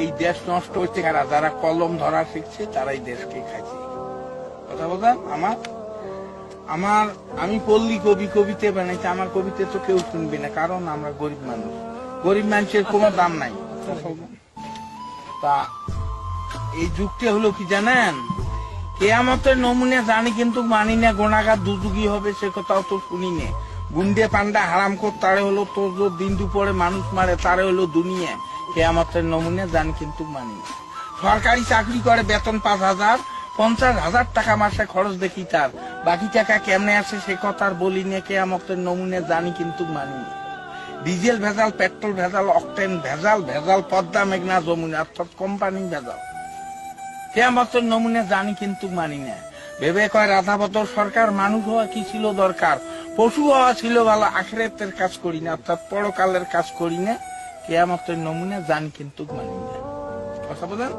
এই দেশ নষ্ট হচ্ছে কারা যারা কলম ধরা শিখছে তারাই দেশকে খাইছে। কথা বলেন আমার? আমার আমি পল্লী কবি কবিতে বানাইছি আমার কবিতে তো কেউ শুনবে না কারণ আমরা গরিব মানুষ। গরিব মানুষের কোনো দাম নাই। তা এই যুগটা হলো কি জানেন? কেয়ামতের নমুনে জানি কিন্তু মানি না গোনাগার দুযুগি হবে সে কথাও তো শুনি নে। গুন্ডে পান্ডা হারাম কর তারে হলো তোর দিন দুপুরে মানুষ মারে তারে হলো দুনিয়া। কেয়ামতের নমুনে জানি কিন্তু মানি। সরকারি চাকরি করে বেতন পাঁচ হাজার, পঞ্চাশ হাজার টাকা মাসে খরচ দেখি তার। বাকি টাকা কেমনে আসে সে কথা আর বলি না কেয়ামতের নমুনে জানি কিন্তু মানি। ডিজেল ভেজাল, পেট্রোল ভেজাল, অকটেন ভেজাল ভেজাল, পদ্মা, মেঘনা, যমুনা, অর্থাৎ কোম্পানি ভেজাল। কেয়ামতের নমুনে জানি কিন্তু মানি না। ভেবে কয় রাধাবতর সরকার মানুষ হওয়া কি ছিল দরকার? পশু হওয়া ছিল ভালো আখেরাতের কাজ করি না, অর্থাৎ পরকালের কাজ করি না। কেয়ামতের নমুনে জানি কিন্তু মানি না কথা বলেন?